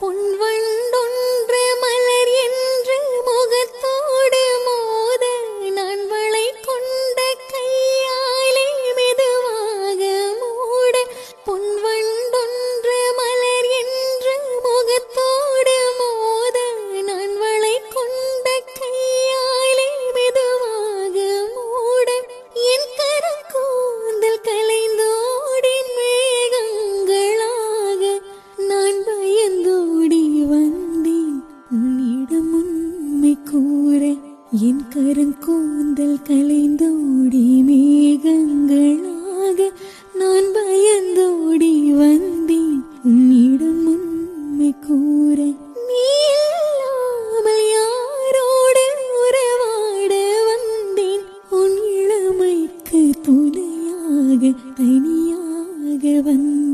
பொன்வ கூற என் கருங்கூந்தல் கலைந்தோடி மேகங்களாக நான் பயந்தோடி வந்தேன். உன்னிடம் உண்மை கூற நீ இல்லாமல் யாரோடு உறவாட வந்தேன். உன் இளமைக்கு துணையாக தனியாக வந்தேன்.